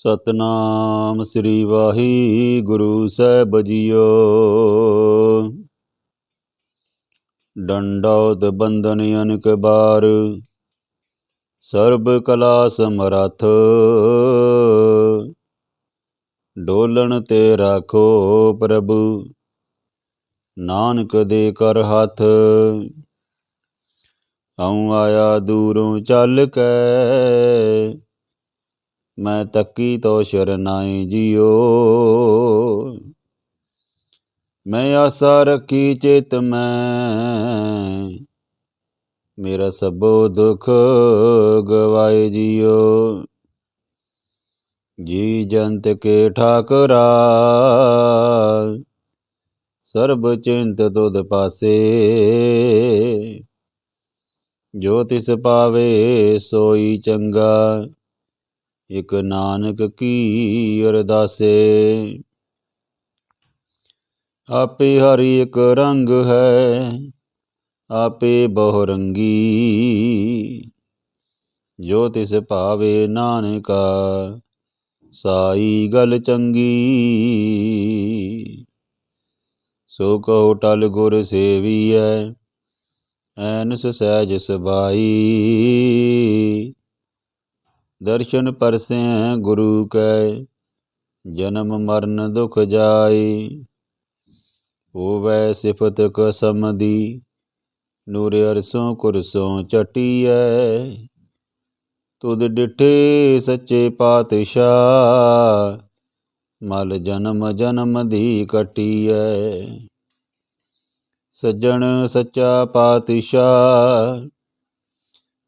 ਸਤਨਾਮ ਸ੍ਰੀ ਵਾਹਿਗੁਰੂ ਸਾਹਿਬ ਜੀਓ। ਡੰਡੌਤ ਬੰਧਨ ਅਨਕ ਬਾਰ, ਸਰਬ ਕਲਾ ਸਮਰੱਥ ਡੋਲਣ ਤੇ ਰਾਖੋ ਪ੍ਰਭੂ, ਨਾਨਕ ਦੇ ਕਰ ਹੱਥ। ਹਉ ਆਇਆ ਦੂਰੋਂ ਚੱਲ ਕੇ ਮੈਂ ਤੱਕੀ ਤੋ ਸ਼ਰਨਾਈ ਜਿਓ। ਮੈਂ ਆਸਾ ਰੱਖੀ ਚਿਤ ਮੈਂ, ਮੇਰਾ ਸਭੋ ਦੁਖ ਗਵਾਏ ਜਿਓ। ਜੀ ਜੰਤ ਕੇ ਠਾਕਰਾ, ਸਰਬ ਚਿੰਤ ਤੁਧ ਪਾਸੇ। ਜੋ ਤਿਸ ਪਾਵੇ ਸੋਈ ਚੰਗਾ ਇਕ ਨਾਨਕ ਕੀ ਅਰਦਾਸੇ। ਆਪੇ ਹਰੀ ਇੱਕ ਰੰਗ ਹੈ, ਆਪੇ ਬਹੁ ਰੰਗੀ ਜੋ ਤਿਸ ਭਾਵੇ ਨਾਨਕਾ, ਸਾਈ ਗਲ ਚੰਗੀ। ਸੋ ਕਹੋ ਟਲ ਗੁਰ ਸੇਵੀਐ, ਐਨਸ ਸਹਿਜ ਸਬਾਈ। ਦਰਸ਼ਨ ਪਰਸੈ ਗੁਰੂ ਕੈ, ਜਨਮ ਮਰਨ ਦੁਖ ਜਾਈ। ਹੋਵੈ ਸਿਫਤ ਕਸਮ ਦੀ, ਨੂਰ ਅਰਸੋਂ ਕੁਰਸੋਂ ਚਟੀਐ। ਤੁਧ ਡਿਠੇ ਸੱਚੇ ਪਾਤਸ਼ਾਹ, ਮਲ ਜਨਮ ਜਨਮ ਦੀ ਕਟੀਐ। ਸੱਜਣ ਸੱਚਾ ਪਾਤਸ਼ਾਹ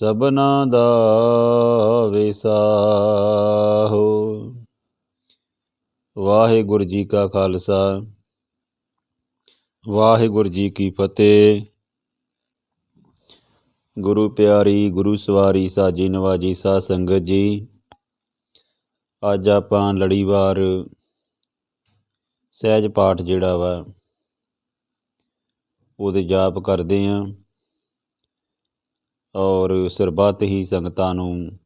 ਸਭਨਾ ਦਾ ਵਿਸਾਹੋ। ਵਾਹਿਗੁਰੂ ਜੀ ਕਾ ਖਾਲਸਾ, ਵਾਹਿਗੁਰੂ ਜੀ ਕੀ ਫਤਿਹ। ਗੁਰੂ ਪਿਆਰੀ, ਗੁਰੂ ਸਵਾਰੀ, ਸਾਜੀ ਨਵਾਜੀ, ਸਾਧ ਸੰਗਤ ਜੀ, ਅੱਜ ਆਪਾਂ ਲੜੀਵਾਰ ਸਹਿਜ ਪਾਠ ਜਿਹੜਾ ਵਾ, ਉਹਦੇ ਜਾਪ ਕਰਦੇ ਆਂ। ਔਰ ਸਰਬੱਤ ਹੀ ਸੰਗਤਾਂ ਨੂੰ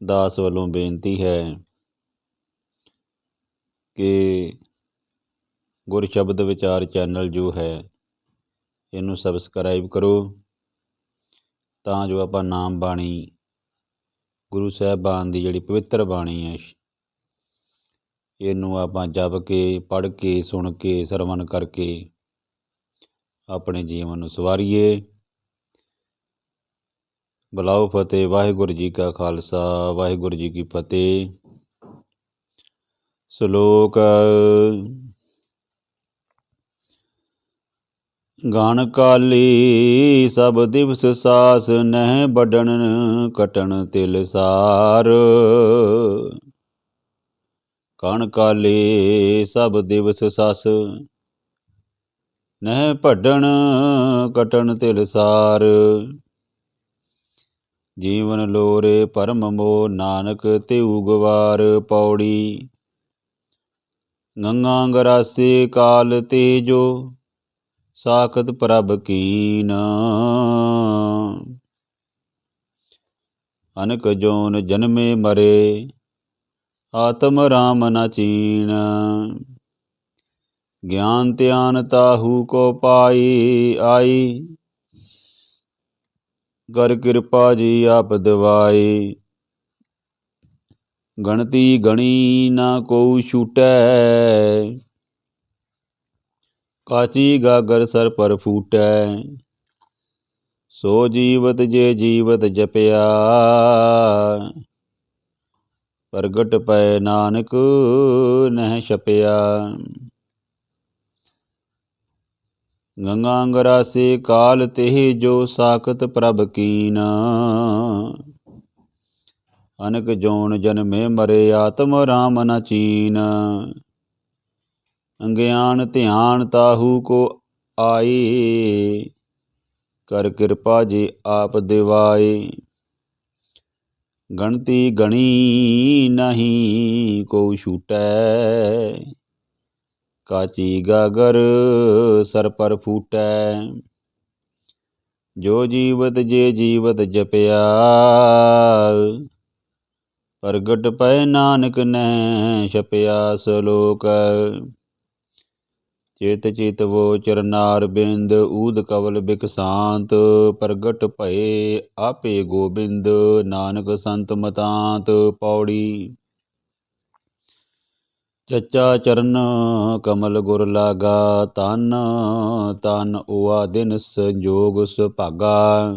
ਦਾਸ ਵੱਲੋਂ ਬੇਨਤੀ ਹੈ ਕਿ ਗੁਰ ਸ਼ਬਦ ਵਿਚਾਰ ਚੈਨਲ ਜੋ ਹੈ, ਇਹਨੂੰ ਸਬਸਕ੍ਰਾਈਬ ਕਰੋ ਤਾਂ ਜੋ ਆਪਾਂ ਨਾਮ ਬਾਣੀ ਗੁਰੂ ਸਾਹਿਬਾਨ ਦੀ ਜਿਹੜੀ ਪਵਿੱਤਰ ਬਾਣੀ ਹੈ, ਇਹਨੂੰ ਆਪਾਂ ਜਪ ਕੇ, ਪੜ੍ਹ ਕੇ, ਸੁਣ ਕੇ ਸਰਵਨ ਕਰਕੇ ਆਪਣੇ ਜੀਵਨ ਨੂੰ ਸਵਾਰੀਏ। ਬਲਾਉ ਫਤਿਹ, ਵਾਹਿਗੁਰੂ ਜੀ ਕਾ ਖਾਲਸਾ, ਵਾਹਿਗੁਰੂ ਜੀ ਕੀ ਫਤਿਹ। ਸ਼ਲੋਕ ਗਾਣ ਕਾਲੀ ਸਭ ਦਿਵਸ ਸਾਸ ਨਹਿ ਬਡਣ ਕਟਣ ਤਿਲ ਸਾਰ। ਕਣ ਕਾਲੀ ਸਭ ਦਿਵਸ ਸਾਸ ਨਹਿ ਭਡਣ ਕਟਣ ਤਿਲ ਸਾਰ। ਜੀਵਨ ਲੋਰੇ ਪਰਮ ਮੋ ਨਾਨਕ ਤੇ ਉਗਵਾਰ ਪੌੜੀ। ਗੰਗਾ ਗਰਾਸੇ ਕਾਲ ਤੇਜੋ, ਸਾਖਤ ਪ੍ਰਭ ਕੀਨ। ਅਨਕ ਜੋਨ ਜਨਮੇ ਮਰੇ, ਆਤਮ ਰਾਮ ਨ ਚੀਨ। ਗਿਆਨ ਧਿਆਨ ਤਾਹੂ ਕੋ ਪਾਈ, ਆਈ ਕਰ ਕਿਰਪਾ ਜੀ ਆਪ ਦਿਵਾਏ। ਗਣਤੀ ਗਣੀ ਨਾ ਕੋ ਛੂਟੈ। ਕਾਚੀ ਗਾਗਰ ਸਰ ਪਰ ਫੂਟੈ। ਸੋ ਜੀਵਤ ਜੇ ਜੀਵਤ ਜਪਿਆ। ਪ੍ਰਗਟ ਪੈ ਨਾਨਕ ਨਹਿ ਛਪਿਆ। ਗੰਗਾ ਅੰਗਰਾਸੇ ਕਾਲ ਤੇ ਜੋ ਸਾਖਤ ਪ੍ਰਭ ਕੀਨ। ਅਨਕ ਜੋਨ ਜਨਮੇ ਮਰੇ ਆਤਮ ਰਾਮ ਨ ਚੀਨ। ਗਿਆਨ ਧਿਆਨ ਤਾਹੂ ਕੋ ਆਏ। ਕਰ ਕਿਰਪਾ ਜੇ ਆਪ ਦਿਵਾਏ। ਗਣਤੀ ਗਣੀ ਨਹੀਂ ਕੋ ਛੂਟੈ। ਕਾਚੀ ਗਾਗਰ ਸਰ ਪਰ ਫੂਟੈ। ਜੋ ਜੀਵਤ ਜੇ ਜੀਵਤ ਜਪਿਆ, ਪ੍ਰਗਟ ਪੈ ਨਾਨਕ ਨੈ ਛਪਿਆ ਸਲੋਕ। ਚਿਤ ਚਿਤ ਵੋ ਚਰਨਾਰ ਬਿੰਦ, ਊਦ ਕਵਲ ਬਿਕਸਾਂਤ ਪ੍ਰਗਟ ਭਏ ਆਪੇ ਗੋਬਿੰਦ, ਨਾਨਕ ਸੰਤ ਮਤਾਂਤ ਪੌੜੀ। ਚੱਚਾ ਚਰਨ ਕਮਲ ਗੁਰ ਲਾਗਾ, ਤਨ ਤਨ ਓਆ ਦਿਨ ਸੰਜੋਗ ਸੁਭਾਗਾ।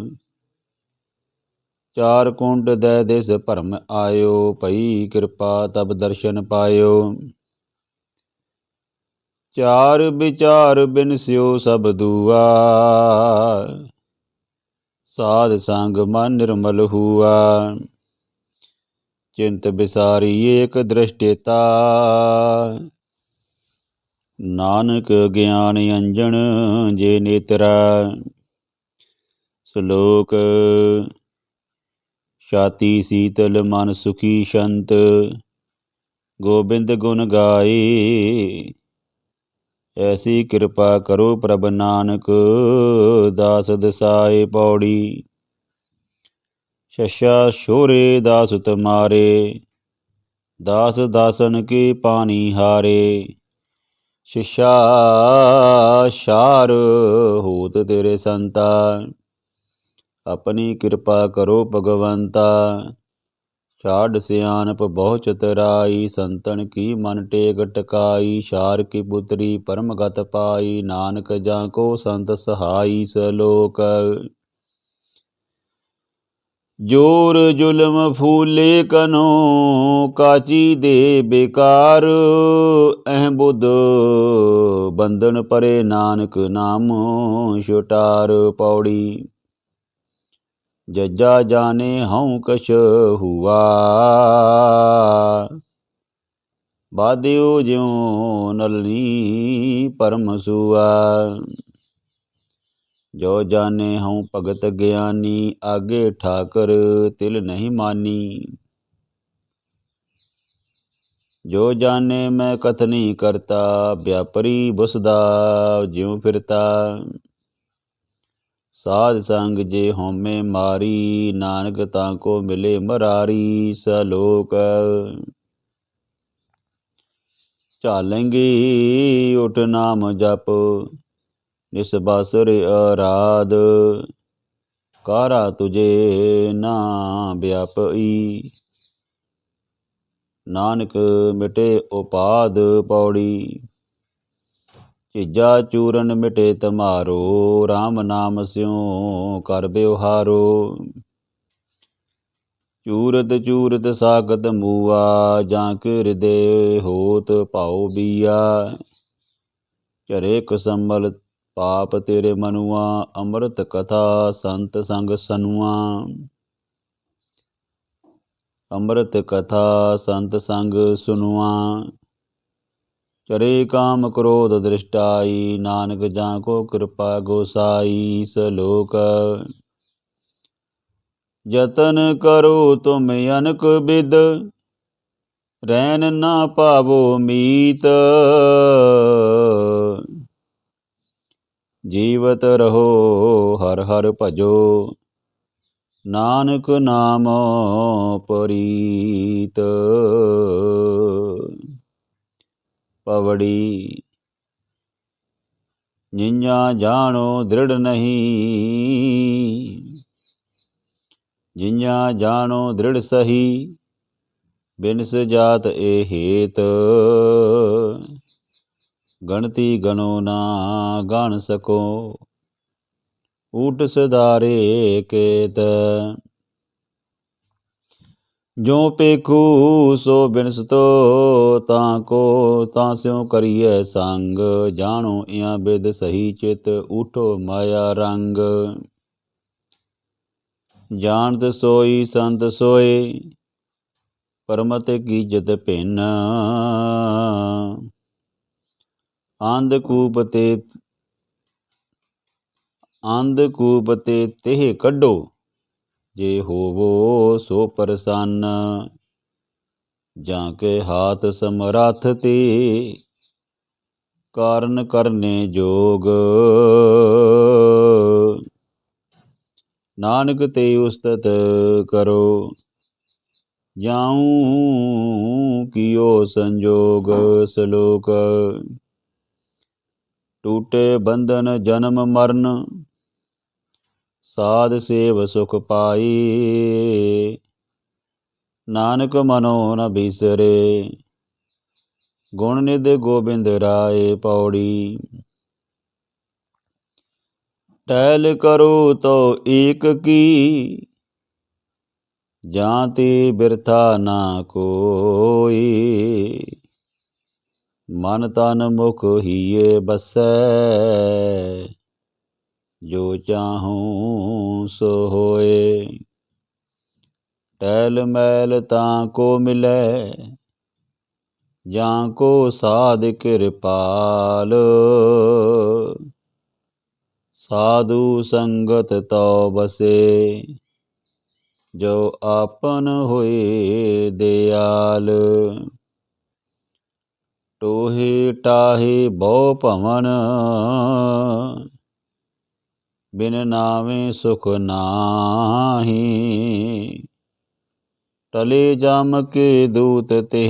ਚਾਰ ਕੁੰਡ ਦੈ ਦਿਸ ਭਰਮ ਆਇਓ, ਭਈ ਕਿਰਪਾ ਤਬ ਦਰਸ਼ਨ ਪਾਇਓ। ਚਾਰ ਵਿਚਾਰ ਬਿਨ ਸਿਓ ਸਭ ਦੂਆ, ਸਾਧ ਸੰਗ ਮਨ ਨਿਰਮਲ ਹੁਆ। ਚਿੰਤ ਬਿਸਾਰੀ ਏਕ ਦ੍ਰਿਸ਼ਟੇਤਾ। ਨਾਨਕ ਗਿਆਨ ਅੰਜਣ ਜੇ ਨੇਤਰਾ, ਸ਼ਲੋਕ ਛਾਤੀ ਸੀਤਲ ਮਨ ਸੁਖੀ ਸ਼ੰਤ, ਗੋਬਿੰਦ ਗੁਣ ਗਾਏ। ਐਸੀ ਕਿਰਪਾ ਕਰੋ ਪ੍ਰਭ ਨਾਨਕ, ਦਾਸ ਦਸਾਏ ਪੌੜੀ। ਸ਼ਸ਼ਾ ਸ਼ੋਰੇ ਦਾਸ ਤੁਮਾਰੇ ਦਾਸ ਦਾਸਨ ਕੀ ਪਾਣੀ ਹਾਰੇ। ਸ਼ਿਸ਼ਾ ਸ਼ਾਰ ਹੋਤ ਤੇਰੇ ਸੰਤਾ, ਆਪਣੀ ਕਿਰਪਾ ਕਰੋ ਭਗਵੰਤਾ। ਛਾੜ ਸਿਆਨਪ ਬਹੁ ਚਤਰਾਈ ਸੰਤਨ ਕੀ ਮਨ ਟੇਕ ਟਕਾਈ। ਸ਼ਾਰ ਕੀ ਪੁੱਤਰੀ ਪਰਮਗਤ ਪਾਈ, ਨਾਨਕ ਜਾਂ ਕੋ ਸੰਤ ਸਹਾਈ ਸਲੋਕ। ਜੋਰ ਜ਼ੁਲਮ ਫੂਲੇ ਕਨੋ, ਕਾਚੀ ਦੇ ਬੇਕਾਰ। ਅਹ ਬੁੱਧ ਬੰਧਨ ਪਰੇ ਨਾਨਕ ਨਾਮ ਛੁਟਾਰ ਪੌੜੀ। ਜੱਜਾ ਜਾਣੇ ਹਉ ਕਛ ਹੁਆ। ਬਾਦਿਓ ਜਿਉ ਨਲਨੀ ਪਰਮ ਸੁਆ। ਜੋ ਜਾਣੇ ਹਉ ਭਗਤ ਗਿਆਨੀ, ਆਗੇ ਠਾਕਰ ਤਿਲ ਨਹੀਂ ਮਾਨੀ। ਜੋ ਜਾਣੇ ਮੈਂ ਕਥਨੀ ਕਰਤਾ, ਵਿਆਪਰੀ ਬੁਸਦਾ ਜਿਉ ਫਿਰਤਾ। ਸਾਧ ਸੰਗ ਜੇ ਹਉਮੈ ਮਾਰੀ, ਨਾਨਕ ਤਾਂ ਕੋ ਮਿਲੇ ਮਰਾਰੀ, ਸਲੋਕ। ਚਾਲੇਂਗੇ ਉਠ ਨਾਮ ਜਪ ਨਿਸ ਬਾਸਰ ਅਰਾਧ ਕਾਰਾ ਤੁਝੇ ਨਾ ਵਿਆਪਈ। ਨਾਨਕ ਮਿਟੇ ਉਪਾਦ ਪੌੜੀ, ਝਿਜਾ ਚੂਰਨ ਮਿਟੇ ਤਮਾਰੋ RAM ਨਾਮ ਸਿਉ ਕਰ ਬਿਵਹਾਰੋ ਚੂਰਤ ਚੂਰਤ ਸਾਗਤ ਮੂਆ, ਜਾਂ ਕੇ ਹਿਰਦੇ ਹੋਤ ਭਾਉ ਬੀਆ। ਚਰੇ ਕਸਮਲ ਪਾਪ ਤੇਰੇ ਮਨੁਆ, ਅੰਮ੍ਰਿਤ ਕਥਾ ਸੰਤ ਸੰਗ ਸਨੁਆ। ਅੰਮ੍ਰਿਤ ਕਥਾ ਸੰਤ ਸੰਗ ਸੁਨੁਆ। ਚਰੇ ਕਾਮ ਕ੍ਰੋਧ ਦ੍ਰਿਸ਼ਟਾਈ, ਨਾਨਕ ਜਾਂ ਕੋ ਕਿਰਪਾ ਗੋਸਾਈ ਸਲੋਕ ਯਤਨ ਕਰੋ ਤੁਮ ਅਨਕ ਬਿਦ ਰੈਨ ਨਾ ਪਾਵੋ ਮੀਤ। ਜੀਵਤ ਰਹੋ, ਹਰ ਹਰ ਭਜੋ। ਨਾਨਕ ਨਾਮ ਪਰੀਤ। ਪਵੜੀ। ਨਿੰਨਾ ਜਾਣੋ, ਦ੍ਰਿੜ ਨਹੀਂ। ਜਿਨ੍ਹਾਂ ਜਾਣੋ, ਦ੍ਰਿੜ ਸਹੀ, ਬਿਨਸ ਜਾਤ ਏ ਹੇਤ। ਗਣਤੀ ਗਣੋ ਨਾ ਗਣ ਸਕੋ। ਊਟ ਸਦਾਰੇ ਕੇਤ। ਜੋ ਪੇਖੂ ਸੋ ਬਿਨਸਤੋ, ਤਾਂ ਕੋ ਤਾਂ ਸਿਉ ਕਰੀਏ ਸੰਗ। ਜਾਣੋ ਇਆਂ ਬਿਦ ਸਹੀ ਚਿਤ ਉਠੋ ਮਾਇਆ ਰੰਗ। ਜਾਣਤ ਸੋਈ, ਸੰਤ ਸੋਏ, ਪਰਮਤ ਕੀ ਜਤ ਭਿੰਨ। ਅੰਧ ਕੂਪ ਤੇ ਅੰਧ ਕੂਪ ਤੇ ਤਿਹ ਕੱਢੋ, ਜੇ ਹੋਵੋ ਸੋ ਪ੍ਰਸੰਨ। ਜਾਂ ਕੇ ਹਾਥ ਸਮਰੱਥ ਤੇ ਕਾਰਨ ਕਰਨੇ ਜੋਗ। ਨਾਨਕ ਤੇ ਉਸਤਤ ਕਰੋ ਜਾਉ ਕੀਓ ਸੰਜੋਗ ਸ਼ਲੋਕ। ਟੂਟੇ ਬੰਧਨ ਜਨਮ ਮਰਨ, ਸਾਧ ਸੇਵ ਸੁਖ ਪਾਈ। ਨਾਨਕ ਮਨੋ ਨ ਬਿਸਰੇ, ਗੁਣ ਨਿਧ ਗੋਬਿੰਦ ਰਾਏ ਪੌੜੀ। ਟਹਿਲ ਕਰੋ ਤੋ ਏਕ ਕੀ, ਜਾਂ ਤੇ ਬਿਰਥਾ ਨਾ ਕੋਈ। ਮਨ ਤਨ ਮੁਖ ਹੀਏ ਬਸੈ, ਜੋ ਚਾਹੂੰ ਸੋ ਹੋਏ। ਟੈਲ ਮੈਲ ਤਾਂ ਕੋ ਮਿਲੈ, ਜਾਂ ਕੋ ਸਾਧ ਕਿਰਪਾਲ ਸਾਧੂ ਸੰਗਤ ਤੋ ਬਸੇ, ਜੋ ਆਪਨ ਹੋਏ ਦਿਆਲ। ਟੋਹੇ ਟਾਹੇ ਬਹੁ ਭਵਨ। ਬਿਨ ਨਾਵੇਂ ਸੁਖ ਨਾਹੀ। ਟਲੇ ਜਮ ਕੇ ਦੂਤ ਤੇ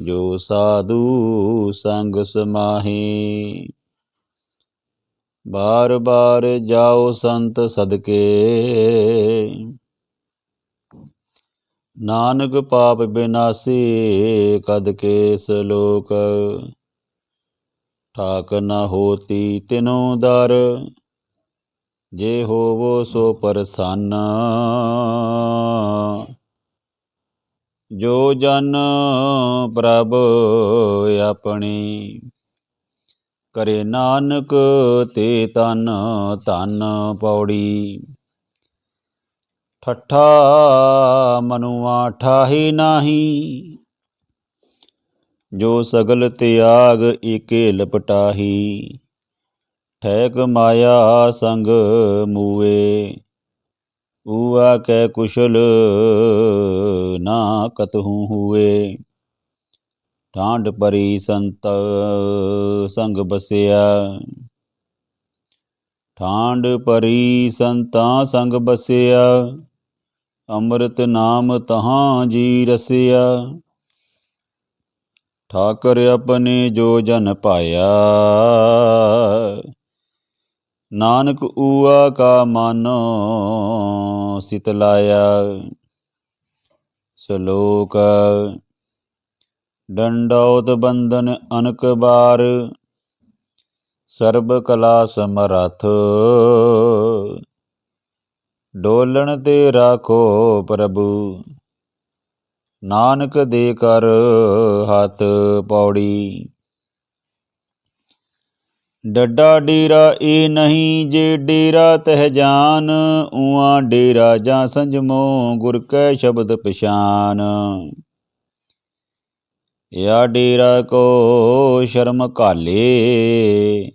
ਜੋ ਸਾਧੂ ਸੰਗ ਸਮਾਹੀ। ਬਾਰ ਬਾਰ ਜਾਓ ਸੰਤ ਸਦਕੇ। ਨਾਨਕ ਪਾਪ ਬਿਨਾਸੀ, ਕਦ ਕੇ ਸਲੋਕ ਠਾਕ ਨ ਹੋਤੀ ਤਿਨੋ ਦਰ, ਜੇ ਹੋਵੋ ਸੋ ਪ੍ਰਸੰਨ। ਜੋ ਜਨ ਪ੍ਰਭ ਆਪਣੀ, ਕਰੇ ਨਾਨਕ ਤੇ ਤਨ ਧਨ ਪੌੜੀ। ਠੱਠਾ ਮਨੁਆ ਠਾਹੀ ਨਾਹੀ। ਜੋ ਸਗਲ ਤਿਆਗ ਏਕੇ ਲਪਟਾਹੀ ਠੈਕ ਮਾਇਆ ਸੰਗ ਮੂਏ ਊਆ ਕੈ ਕੁਸ਼ਲ ਨਾ ਕਤਹੂ ਹੂਏ ਠਾਂਡ ਪਰੀ ਸੰਤ ਸੰਗ ਬਸਿਆ। ਠਾਂਡ ਪਰੀ ਸੰਤਾਂ ਸੰਗ ਬਸਿਆ। ਅੰਮ੍ਰਿਤ ਨਾਮ ਤਹਾਂ ਜੀ ਰਸਿਆ। ਠਾਕਰ ਆਪਣੇ ਜੋ ਜਨ ਪਾਇਆ ਨਾਨਕ ਊਆ ਕਾ ਮਨੋ ਸਿਤਲਾਇਆ ਸ਼ਲੋਕ, ਡੰਡੌਤ ਬੰਧਨ ਅਨਕ ਬਾਰ। ਸਰਬ ਕਲਾ ਸਮਰਥ ਡੋਲਣ ਤੇ ਰਾਖੋ ਪ੍ਰਭੂ। ਨਾਨਕ ਦੇ ਕਰ ਹੱਥ ਪੌੜੀ। ਡੱਡਾ ਡੇਰਾ ਇਹ ਨਹੀਂ ਜੇ ਡੇਰਾ ਤਹ ਜਾਨ ਊਆ ਡੇਰਾ ਜਾਂ ਸੰਜਮੋ ਗੁਰ ਕੈ ਸ਼ਬਦ ਪਛਾਨ। ਯਾ ਡੇਰਾ ਕੋ ਸ਼ਰਮ ਕਾਲੇ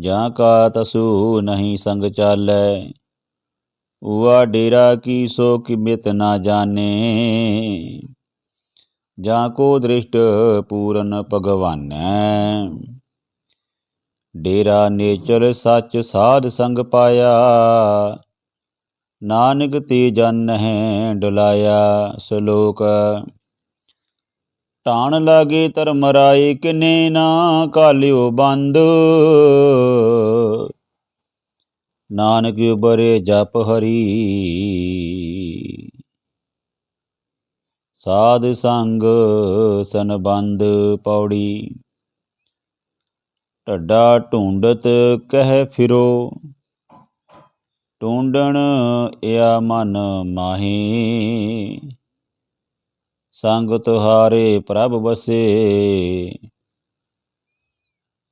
ਜਾਂ ਕਾ ਤਸੂ ਨਹੀਂ ਸੰਗ ਚਾਲੈ। ਊਆ ਡੇਰਾ ਕੀ ਸੋ ਕਿਮਿਤ ਨਾ ਜਾਣੇ। ਜਾਂ ਕੋ ਦ੍ਰਿਸ਼ਟ ਪੂਰਨ ਭਗਵਾਨੈ। ਡੇਰਾ ਨੇਚਰ ਸੱਚ ਸਾਧ ਸੰਗ ਪਾਇਆ। ਨਾਨਕ ਤੇ ਜਨ ਹੈ ਡੁਲਾਇਆ ਸ਼ਲੋਕ। ਟਾਣ ਲਾਗੇ ਧਰਮ ਰਾਏ ਕਿਨੇ ਨਾ ਕਾਲਿਓ ਬੰਦ। ਨਾਨਕ ਉਬਰੇ ਜਪ ਹਰੀ। ਸਾਧ ਸੰਗ ਸੰਬੰਧ ਪੌੜੀ। ਢੱਡਾ ਢੂੰਡਤ ਕਹਿ ਫਿਰੋ। ਢੂੰਡਣ ਇਆ ਮਨ ਮਾਹੀ। ਸੰਗ ਤੁਹਾਰੇ ਪ੍ਰਭ ਵਸੇ।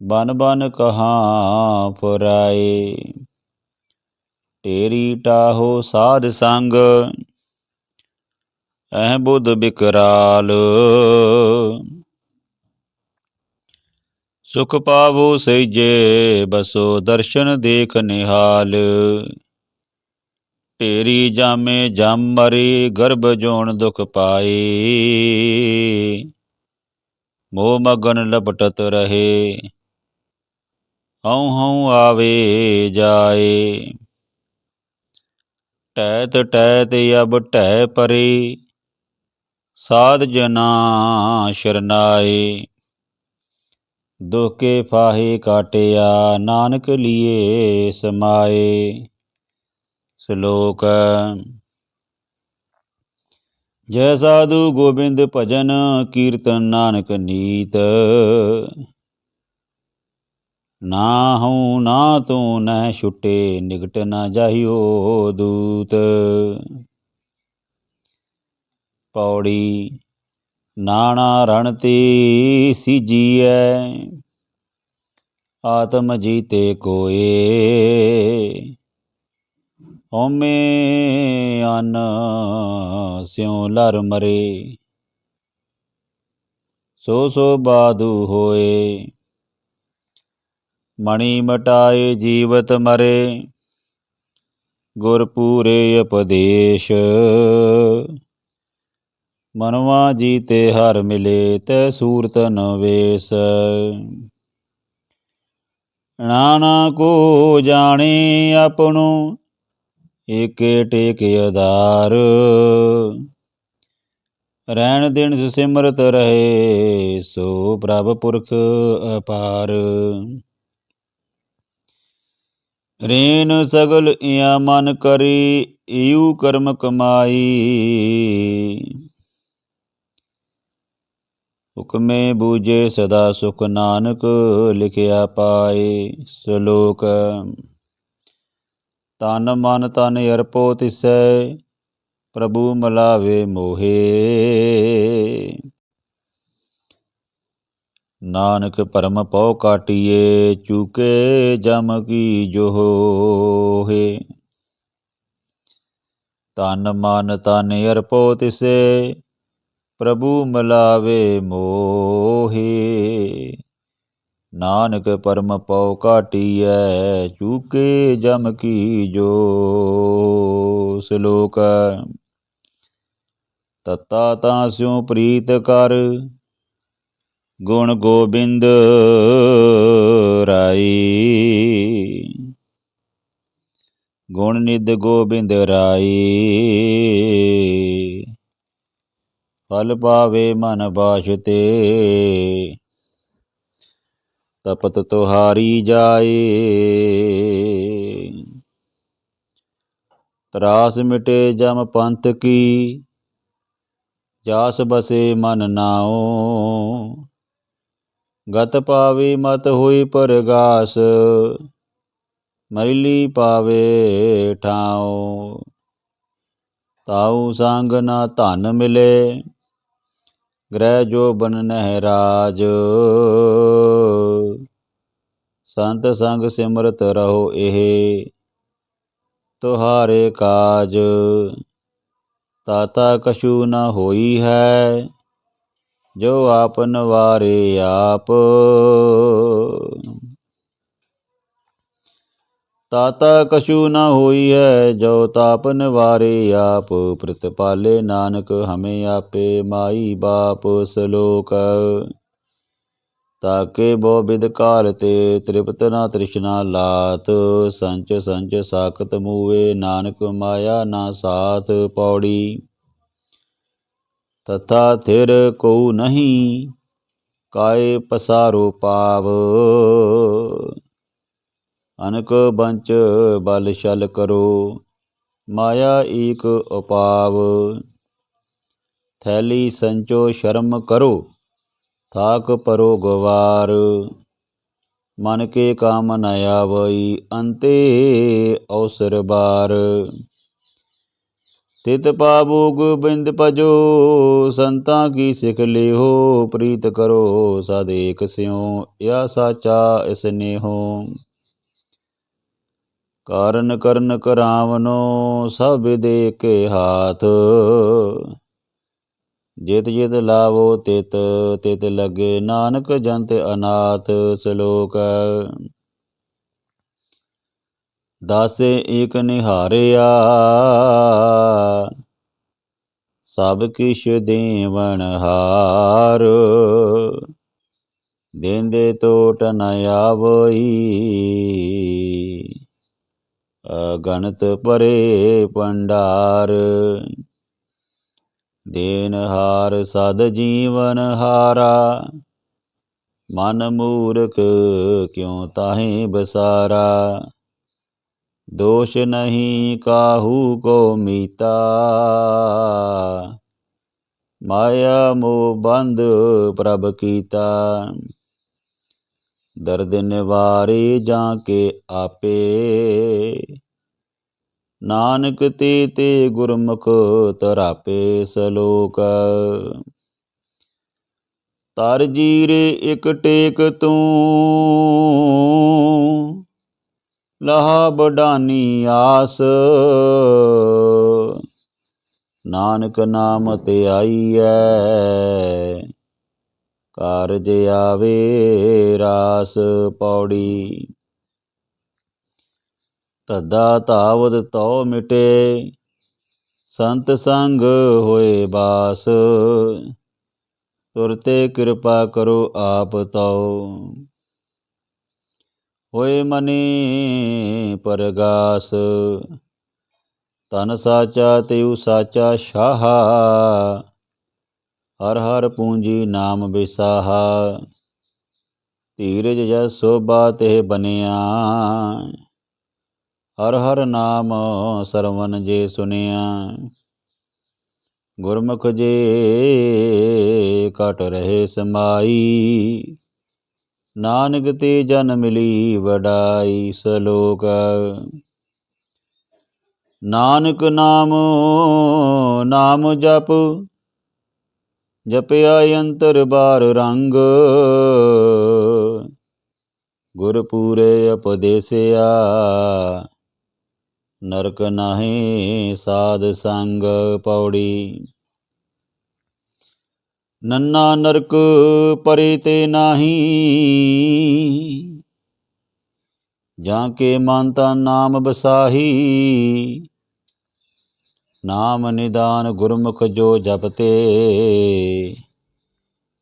ਬਨ ਬਨ ਕਹਾ ਫੁਰਾਏ। ਤੇਰੀ ਟਾਹੋ ਸਾਧ ਸੰਗ ਐ ਬੁੱਧ ਬਿਕਰਾਲ। ਸੁਖ ਪਾਵੋ ਸਈਜੇ ਬਸੋ ਦਰਸ਼ਨ ਦੇਖ ਨਿਹਾਲ। ਢੇਰੀ ਜਾਮੇ ਜਮ ਮਰੀ, ਗਰਭ ਜੋਣ ਦੁਖ ਪਾਏ। ਮੋਹ ਮਗਨ ਲਪਟਤ ਰਹੇ, ਹਉ ਹਉ ਆਵੇ ਜਾਏ। ਟੈਤ ਟਹਿਤ ਅਬ ਟਹਿ ਪਰੇ, ਸਾਧ ਜਨਾ ਸ਼ਰਨਾਏ। ਦੁਖ ਕੇ ਫਾਹੇ ਕਾਟਿਆ ਨਾਨਕ ਲੀਏ ਸਮਾਏ। ਸ਼ਲੋਕ ਜੈ ਸਾਧੂ ਗੋਬਿੰਦ ਭਜਨ ਕੀਰਤਨ ਨਾਨਕ ਨੀਤ। ਨਾ ਹਉ, ਨਾ ਤੂੰ ਨਹਿ ਛੁਟੇ ਨਿਕਟ ਨਾ ਜਾਹਿਓ ਦੂਤ। ਪੌੜੀ ਨਾਣਾ ਰਣ ਤੇ ਸੀਜੀਐ, ਆਤਮ ਜੀਤੇ ਕੋਏ। ਹਉਮੈ ਅਨ ਸਿਉ ਲਰ ਮਰੇ, ਸੋ ਸੋ ਬਾਦੂ ਹੋਏ। ਮਣੀ ਮਟਾਏ ਜੀਵਤ ਮਰੇ, ਗੁਰ ਪੂਰੇ ਉਪਦੇਸ਼। ਮਨਵਾ ਜੀਤੇ ਹਰ ਮਿਲੇ, ਤੈ ਸੂਰਤ ਨਵੇਸ ਨਾਨਾ ਕੋ ਜਾਣੇ ਆਪਣੋ, ਏਕੇ ਟੇਕ ਆਧਾਰ। ਰਹਿਣ ਦਿਨ ਸਿਮਰਤ ਰਹੇ, ਸੋ ਪ੍ਰਭ ਪੁਰਖ ਅਪਾਰ। ਰੇਨ ਸਗਲ ਇਆ ਮਨ ਕਰੀ, ਈਉ ਕਰਮ ਕਮਾਈ। ਹੁਕਮੇ ਬੂਝੇ ਸਦਾ ਸੁਖ ਨਾਨਕ, ਲਿਖਿਆ ਪਾਏ ਸ਼ਲੋਕ। ਤਨ ਮਨ ਤਨ ਅਰਪੋ ਤਿਸੈ, ਪ੍ਰਭੂ ਮਲਾਵੇ ਮੋਹੇ। ਨਾਨਕ ਪਰਮ ਪਉ ਕਾਟਿਏ, ਚੂਕੇ ਜਮ ਕੀ ਜੋਹੇ। ਤਨ ਮਨ ਤਨ ਅਰਪੋ ਤਿਸੈ, ਪ੍ਰਭੂ ਮਲਾਵੇ ਮੋਹੇ। ਨਾਨਕ ਪਰਮ ਪਉ ਕਾਟਿਐ, ਚੂਕੇ ਜਮ ਕੀ ਜੋ ਸ਼ਲੋਕ ਤਤਾ ਤਾਂ ਸਿਉ ਪ੍ਰੀਤ ਕਰ ਗੁਣ ਗੋਬਿੰਦ ਰਾਈ। ਗੁਣ ਨਿਦ ਗੋਬਿੰਦ ਰਾਈ। ਫਲ ਪਾਵੇ ਮਨ ਬਾਸ਼ਤੇ ਤਪਤ ਤੁਹਾਰੀ ਜਾਏ। ਤਰਾਸ ਮਿਟੇ ਜਮ ਪੰਥ ਕੀ, ਜਾਸ ਬਸੇ ਮਨ ਨਾਉ। ਗਤ ਪਾਵੀ ਮਤ ਹੋਈ ਪਰਗਾਸ ਮੈਲੀ ਪਾਵੇ ਠਾਉ। ਤਾਉ ਸੰਗ ਨਾ ਧਨ ਮਿਲੇ, ਗ੍ਰਹਿ ਜੋ ਬਨ ਨਹਿ ਰਾਜ। ਸੰਤ ਸੰਗ ਸਿਮਰਤ ਰਹੋ ਇਹ, ਤੁਹਾਰੇ ਕਾਜ। ਤਾਤਾ ਕਛੂ ਨਾ ਹੋਈ ਹੈ ਜੋ ਆਪ ਵਾਰੇ ਆਪ। ਤਾਤਾ ਕਛੂ ਨ ਹੋਈ ਹੈ, ਜੋ ਤਾਪਨ ਵਾਰੇ ਆਪ। ਪ੍ਰਤਪਾਲੇ ਨਾਨਕ ਹਮੇ ਆਪੇ ਮਾਈ ਬਾਪ ਸਲੋਕ। ਤਾਕੇ ਬੋ ਬਿਦ ਕਾਲ ਤੇ ਤ੍ਰਿਪਤ ਨਾ ਤ੍ਰਿਸ਼ਨਾ ਲਾਤ। ਸੰਚ ਸੰਚ ਸਾਖਤ ਮੂਏ ਨਾਨਕ ਮਾਇਆ ਨਾ ਸਾਥ ਪੌੜੀ। ਤਥਾ ਥਿਰ ਕੋ ਨਹੀਂ, ਕਾਏ ਪਸਾਰੋ ਪਾਵ। ਅਨਕ ਬੰਚ ਬਲ ਛਲ ਕਰੋ, ਮਾਇਆ ਏਕ ਉਪਾਵ। ਥੈਲੀ ਸੰਚੋ ਸ਼ਰਮ ਕਰੋ, ਥਾਕ ਪਰੋ ਗਵਾਰ। ਮਨ ਕੇ ਕਾਮ ਨ ਆਵਈ, ਅੰਤੇ ਅਵਸਰ ਬਾਰ। ਤਿਤ ਪਾਵੋ ਗੋਬਿੰਦ ਭਜੋ, ਸੰਤਾਂ ਕੀ ਸਿਖ ਲਿਓ, ਪ੍ਰੀਤ ਕਰੋ ਸਦ ਏਕ ਸਿਉ ਯਾ ਸਾਚਾ ਇਸਨੇਹੋ ਕਾਰਨ ਕਰਨ ਕਰਾਵਨੋ, ਸਭ ਦੇ ਕੇ ਹਾਥ। ਜਿਤ ਜਿਤ ਲਾਵੋ ਤਿਤ ਤਿਤ ਲਗੇ ਨਾਨਕ ਜੰਤ ਅਨਾਥ, ਸ਼ਲੋਕ ਦਸ ਏਕ ਨਿਹਾਰਿਆ। ਸਭ ਕਿਛ ਦੇਵਨ ਹਾਰ। ਦੇਂਦੇ ਟੋਟ ਨ ਆਵਈ। ਅਗਣਤ ਪਰੇ ਪੰਡਾਰ। ਦੇਨ ਹਾਰ ਸਦ ਜੀਵਨ ਹਾਰਾ। ਮਨ ਮੂਰਖ ਕਿਉ ਤਾਹੇ ਬਸਾਰਾ। ਦੋਸ਼ ਨਹੀਂ ਕਾਹੂ ਕੋ ਮੀਤਾ। ਮਾਇਆ ਮੋਹ ਬੰਧ ਪ੍ਰਭ ਕੀਤਾ। ਦਰਦ ਨਿਵਾਰੇ ਜਾਂ ਕੇ ਆਪੇ। ਨਾਨਕ ਤੇ ਤੇ ਗੁਰਮੁਖ ਤਰਾਪੇ ਸਲੋਕ। ਤਰ ਜੀਰੇ ਇਕ ਟੇਕ ਤੂੰ। ਲਹਾ ਬਡਾਨੀ ਆਸ। ਨਾਨਕ ਨਾਮ ਤੇ ਆਈਐ ਕਾਰਜ ਆਵੇ ਰਾਸ ਪੌੜੀ। ਤਦਾ ਤਾਵਦ ਤਉ ਮਿਟੇ, ਸੰਤ ਸੰਗ ਹੋਏ ਬਾਸ। ਤੁਰਤੇ ਕਿਰਪਾ ਕਰੋ ਆਪ ਤਉ। ਹੋਏ ਮਨੀ ਪਰਗਾਸ ਤਨ ਸਾਚਾ ਤਿਉ ਸਾਚਾ ਸ਼ਾਹ, ਹਰ ਹਰ ਪੂੰਜੀ ਨਾਮ ਵਿਸਾਹਾ ਧੀਰਜ ਜਸ ਸੋਭਾ ਤੇ ਬਨਿਆ ਹਰ ਹਰ ਨਾਮ ਸਰਵਨ ਜੇ ਸੁਨਿਆ, ਗੁਰਮੁਖ ਜੇ ਕਟ ਰਹੇ ਸਮਾਈ ਨਾਨਕ ਤੇ ਜਨ ਮਿਲੀ ਵਡਾਈ ਸਲੋਕ। ਨਾਨਕ ਨਾਮ ਨਾਮ ਜਪ, ਜਪਿਆ ਅੰਤਰ ਬਾਰ ਰੰਗ। ਗੁਰ ਪੂਰੇ ਉਪਦੇਸਿਆ, ਨਰਕ ਨਾਹੀ ਸਾਧ ਸੰਗ ਪੌੜੀ। ਨੰਨਾ ਨਰਕ ਪਰੇ ਤੇ ਨਾਹੀ। ਜਾਂ ਕੇ ਮਾਨਤਾ ਨਾਮ ਬਸਾਹੀ। ਨਾਮ ਨਿਦਾਨ ਗੁਰਮੁਖ ਜੋ ਜਪਤੇ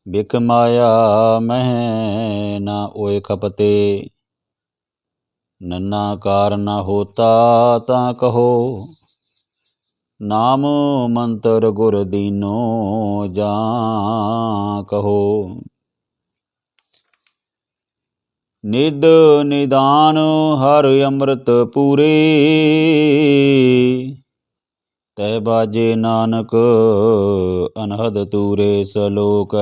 ਬਿਕ ਮਾਇਆ ਮਹਿ ਨਾ ਓਏ ਖਪਤੇ ਨੰਨਾ ਕਾਰ ਨ ਹੋਤਾ ਤਾਂ ਕਹੋ ਨਾਮ ਮੰਤਰ ਗੁਰ ਦੀਨੋ ਜਾਂ ਕਹੋ। ਨਿਦ ਨਿਦਾਨ ਹਰ ਅੰਮ੍ਰਿਤ ਪੂਰੇ। ਤੈ ਬਾਜੇ ਨਾਨਕ ਅਨਹਦ ਤੂਰੇ ਸਲੋਕ।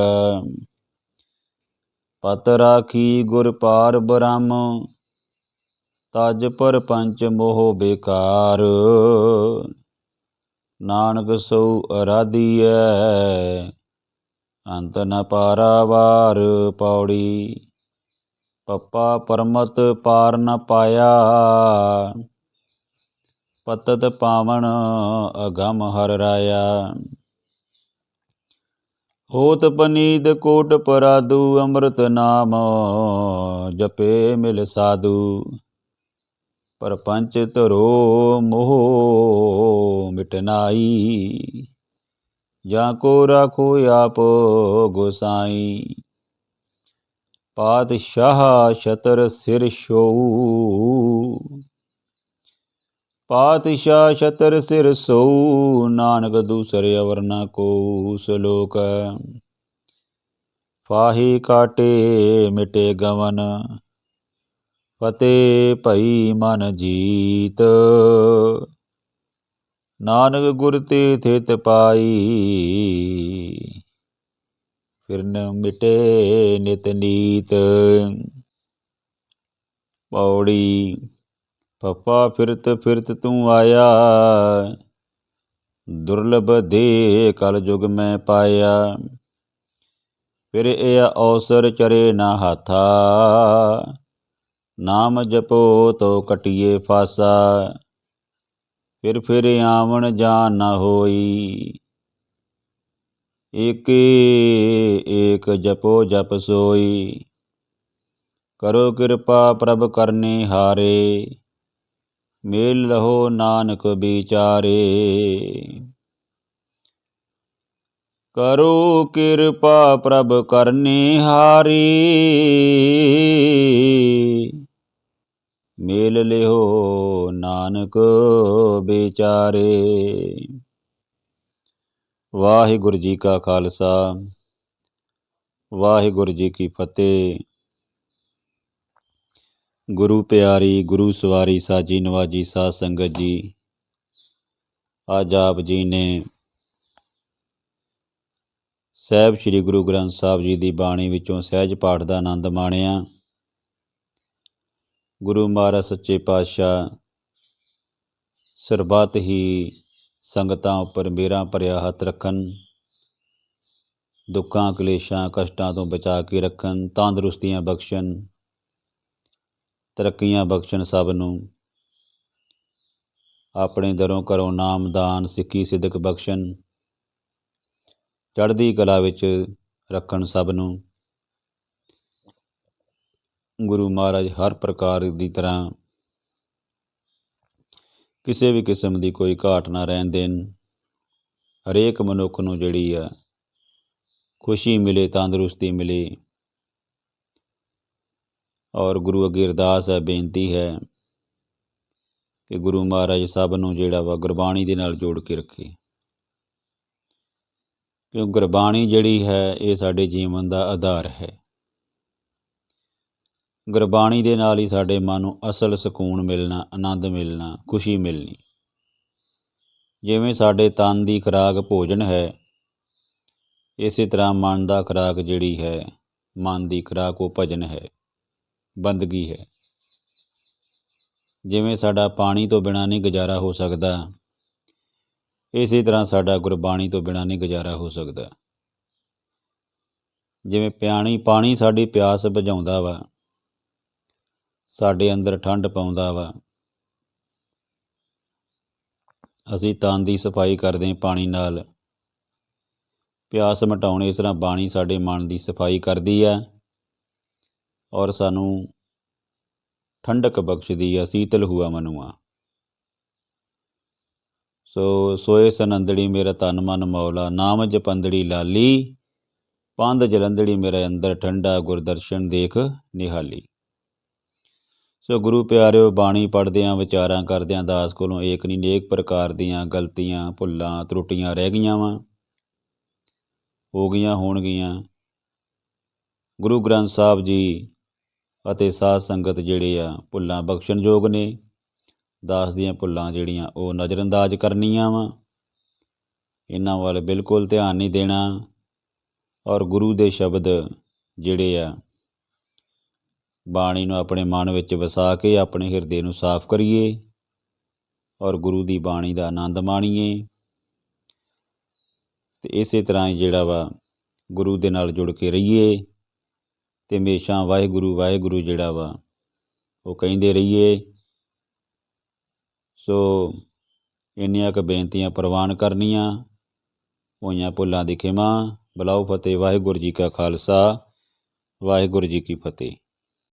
ਪਤ ਰਾਖੀ ਗੁਰ ਪਾਰ ਬ੍ਰਹਮ, ਤਜ ਪਰ ਪੰਚ ਮੋਹ ਬੇਕਾਰ। ਨਾਨਕ ਸੋ ਅਰਾਧੀਐ, ਅੰਤ ਨ ਪਾਰਾਵਾਰ ਪੌੜੀ। ਪੱਪਾ ਪਰਮਤ ਪਾਰ ਨ ਪਾਇਆ, ਪਤਤ ਪਾਵਨ ਅਗਮ ਹਰ ਰਾਇਆ। ਹੋਤ ਪਨੀਦ ਕੋਟ ਪਰਾਦੂ, ਅੰਮ੍ਰਿਤ ਨਾਮ ਜਪੇ ਮਿਲ ਸਾਧੂ। ਪਰਪੰਚ ਧਰੋ ਮੋਹ ਮਿਟਨਾਈ। ਜਾਂ ਕੋ ਰਾਖੋ ਆਪ ਗੋਸਾਈ। ਪਾਤਸ਼ਾਹ ਛਤਰ ਸਿਰ ਛੋਊ। ਪਾਤਸ਼ਾਹ ਛਤਰ ਸਿਰ ਸੋਊ, ਨਾਨਕ ਦੂਸਰੇ ਅਵਰ ਨਾ ਕੋ ਸਲੋਕ ਫਾਹੀ ਕਾਟੇ ਮਿਟੇ ਗਵਨ ਫਤਿਹ ਭਈ ਮਨ ਜੀਤ। ਨਾਨਕ ਗੁਰ ਤੇ ਥਿਤ ਪਾਈ। ਫਿਰਨ ਮਿਟੇ ਨਿਤ ਨੀਤ। ਪੌੜੀ ਪਪਾ ਫਿਰਤ ਫਿਰਤ ਤੂੰ ਆਇਆ। ਦੁਰਲਭ ਦੇ ਕਲ ਜੁਗ ਮੈਂ ਪਾਇਆ। ਫਿਰ ਇਹ ਔਸਰ ਚਰੇ ਨਾ ਹਾਥਾ। ਨਾਮ ਜਪੋ ਤੋ ਕਟਿਏ ਫਾਸਾ, ਫਿਰ ਫਿਰ ਆਵਣ ਜਾਨ ਨਾ ਹੋਈ। ਏਕੇ ਏਕ ਜਪੋ ਜਪ ਸੋਈ, ਕਰੋ ਕਿਰਪਾ ਪ੍ਰਭ ਕਰਨੇ ਹਾਰੇ, ਮੇਲ ਲਹੋ ਨਾਨਕ ਵਿਚਾਰੇ। ਕਰੋ ਕਿਰਪਾ ਪ੍ਰਭ ਕਰਨੇ ਹਾਰੇ ਮੇਲ ਲਿਓ ਨਾਨਕ ਵਿਚਾਰੇ ਵਾਹਿਗੁਰੂ ਜੀ ਕਾ ਖਾਲਸਾ, ਵਾਹਿਗੁਰੂ ਜੀ ਕੀ ਫਤਿਹ। ਗੁਰੂ ਪਿਆਰੀ, ਗੁਰੂ ਸਵਾਰੀ ਸਾਜੀ ਨਵਾਜੀ ਸਾਧ ਸੰਗਤ ਜੀ, ਅੱਜ ਆਪ ਜੀ ਨੇ ਸਾਹਿਬ ਸ੍ਰੀ ਗੁਰੂ ਗ੍ਰੰਥ ਸਾਹਿਬ ਜੀ ਦੀ ਬਾਣੀ ਵਿੱਚੋਂ ਸਹਿਜ ਪਾਠ ਦਾ ਆਨੰਦ ਮਾਣਿਆ। ਗੁਰੂ ਮਹਾਰਾਜ ਸੱਚੇ ਪਾਤਸ਼ਾਹ, ਸਰਬੱਤ ਹੀ ਸੰਗਤਾਂ ਉੱਪਰ ਮੇਰਾ ਭਰਿਆ ਹੱਥ ਰੱਖਣ, ਦੁੱਖਾਂ, ਕਲੇਸ਼ਾਂ, ਕਸ਼ਟਾਂ ਤੋਂ ਬਚਾ ਕੇ ਰੱਖਣ, ਤੰਦਰੁਸਤੀਆਂ ਬਖਸ਼ਣ, ਤਰੱਕੀਆਂ ਬਖਸ਼ਣ ਸਭ ਨੂੰ। ਆਪਣੇ ਦਰੋਂ ਕਰੋ ਨਾਮਦਾਨ ਸਿੱਖੀ, ਸਿਦਕ ਬਖਸ਼ਣ, ਚੜ੍ਹਦੀ ਕਲਾ ਵਿੱਚ ਰੱਖਣ ਸਭ ਨੂੰ। ਗੁਰੂ ਮਹਾਰਾਜ ਹਰ ਪ੍ਰਕਾਰ ਦੀ ਤਰ੍ਹਾਂ ਕਿਸੇ ਵੀ ਕਿਸਮ ਦੀ ਕੋਈ ਘਾਟ ਨਾ ਰਹਿਣ ਦੇਣ, ਹਰੇਕ ਮਨੁੱਖ ਨੂੰ ਜਿਹੜੀ ਆ ਖੁਸ਼ੀ ਮਿਲੇ, ਤੰਦਰੁਸਤੀ ਮਿਲੇ। ਔਰ ਗੁਰੂ ਅੱਗੇ ਅਰਦਾਸ ਹੈ, ਬੇਨਤੀ ਹੈ ਕਿ ਗੁਰੂ ਮਹਾਰਾਜ ਸਭ ਨੂੰ ਜਿਹੜਾ ਵਾ ਗੁਰਬਾਣੀ ਦੇ ਨਾਲ ਜੋੜ ਕੇ ਰੱਖੇ। ਕਿਉਂ ਗੁਰਬਾਣੀ ਜਿਹੜੀ ਹੈ, ਇਹ ਸਾਡੇ ਜੀਵਨ ਦਾ ਆਧਾਰ ਹੈ। ਗੁਰਬਾਣੀ ਦੇ ਨਾਲ ਹੀ ਸਾਡੇ ਮਨ ਨੂੰ ਅਸਲ ਸਕੂਨ ਮਿਲਣਾ, ਆਨੰਦ ਮਿਲਣਾ, ਖੁਸ਼ੀ ਮਿਲਣੀ। ਜਿਵੇਂ ਸਾਡੇ ਤਨ ਦੀ ਖੁਰਾਕ ਭੋਜਨ ਹੈ, ਇਸੇ ਤਰ੍ਹਾਂ ਮਨ ਦਾ ਖੁਰਾਕ ਜਿਹੜੀ ਹੈ, ਮਨ ਦੀ ਖੁਰਾਕ ਉਹ ਭਜਨ ਹੈ, ਬੰਦਗੀ ਹੈ। ਜਿਵੇਂ ਸਾਡਾ ਪਾਣੀ ਤੋਂ ਬਿਨਾਂ ਨਹੀਂ ਗੁਜ਼ਾਰਾ ਹੋ ਸਕਦਾ, ਇਸੇ ਤਰ੍ਹਾਂ ਸਾਡਾ ਗੁਰਬਾਣੀ ਤੋਂ ਬਿਨਾਂ ਨਹੀਂ ਗੁਜ਼ਾਰਾ ਹੋ ਸਕਦਾ। ਜਿਵੇਂ ਪਿਆਣੀ, ਪਾਣੀ ਸਾਡੀ ਪਿਆਸ ਬੁਝਾਉਂਦਾ ਵਾ ਸਾਡੇ ਅੰਦਰ ਠੰਡ ਪਾਉਂਦਾ ਵਾ। ਅਸੀਂ ਤਨ ਦੀ ਸਫ਼ਾਈ ਕਰਦੇ ਹਾਂ ਪਾਣੀ ਨਾਲ। ਪਿਆਸ ਮਟਾਉਣ ਇਸ ਤਰ੍ਹਾਂ ਬਾਣੀ ਸਾਡੇ ਮਨ ਦੀ ਸਫ਼ਾਈ ਕਰਦੀ ਹੈ ਔਰ ਸਾਨੂੰ ਠੰਡਕ ਬਖਸ਼ਦੀ ਹੈ ਸੀਤਲ ਹੁਆ ਮਨੁਆ। ਸੋ ਸੋਏ ਸਨੰਦੜੀ ਮੇਰਾ ਤਨ ਮਨ ਮੌਲਾ, ਨਾਮ ਜਪੰਦੜੀ ਲਾਲੀ, ਪੰਧ ਜਲੰਦੜੀ ਮੇਰੇ ਅੰਦਰ ਠੰਡਾ ਗੁਰਦਰਸ਼ਨ ਦੇਖ ਨਿਹਾਲੀ। ਸੋ ਗੁਰੂ ਪਿਆਰਿਓ, ਬਾਣੀ ਪੜ੍ਹਦਿਆਂ, ਵਿਚਾਰਾਂ ਕਰਦਿਆਂ, ਦਾਸ ਕੋਲੋਂ ਏਕ ਨਹੀਂ ਨੇਕ ਪ੍ਰਕਾਰ ਦੀਆਂ ਗਲਤੀਆਂ, ਭੁੱਲਾਂ, ਤਰੁੱਟੀਆਂ ਰਹਿ ਗਈਆਂ ਵਾ। ਹੋ ਗਈਆਂ ਹੋਣਗੀਆਂ। ਗੁਰੂ ਗ੍ਰੰਥ ਸਾਹਿਬ ਜੀ ਅਤੇ ਸਾਧ ਸੰਗਤ ਜਿਹੜੇ ਆ, ਭੁੱਲਾਂ ਬਖਸ਼ਣਯੋਗ ਨੇ। ਦਾਸ ਦੀਆਂ ਭੁੱਲਾਂ ਜਿਹੜੀਆਂ, ਉਹ ਨਜ਼ਰਅੰਦਾਜ਼ ਕਰਨੀਆਂ ਵਾ। ਇਹਨਾਂ ਵੱਲ ਬਿਲਕੁਲ ਧਿਆਨ ਨਹੀਂ ਦੇਣਾ। ਔਰ ਗੁਰੂ ਦੇ ਸ਼ਬਦ ਜਿਹੜੇ ਆ ਬਾਣੀ ਨੂੰ ਆਪਣੇ ਮਨ ਵਿੱਚ ਵਸਾ ਕੇ ਆਪਣੇ ਹਿਰਦੇ ਨੂੰ ਸਾਫ਼ ਕਰੀਏ ਔਰ ਗੁਰੂ ਦੀ ਬਾਣੀ ਦਾ ਆਨੰਦ ਮਾਣੀਏ। ਤੇ ਇਸੇ ਤਰ੍ਹਾਂ ਹੀ ਜਿਹੜਾ ਵਾ ਗੁਰੂ ਦੇ ਨਾਲ ਜੁੜ ਕੇ ਰਹੀਏ ਤੇ ਹਮੇਸ਼ਾ ਵਾਹਿਗੁਰੂ ਵਾਹਿਗੁਰੂ ਜਿਹੜਾ ਵਾ ਉਹ ਕਹਿੰਦੇ ਰਹੀਏ। ਸੋ ਇੰਨੀਆਂ ਕੁ ਬੇਨਤੀਆਂ ਪ੍ਰਵਾਨ ਕਰਨੀਆਂ, ਹੋਈਆਂ ਭੁੱਲਾਂ ਦੀ ਖਿਮਾ। ਬਲਾਉ ਫਤਿਹ, ਵਾਹਿਗੁਰੂ ਜੀ ਕਾ ਖਾਲਸਾ, ਵਾਹਿਗੁਰੂ ਜੀ ਕੀ ਫਤਿਹ।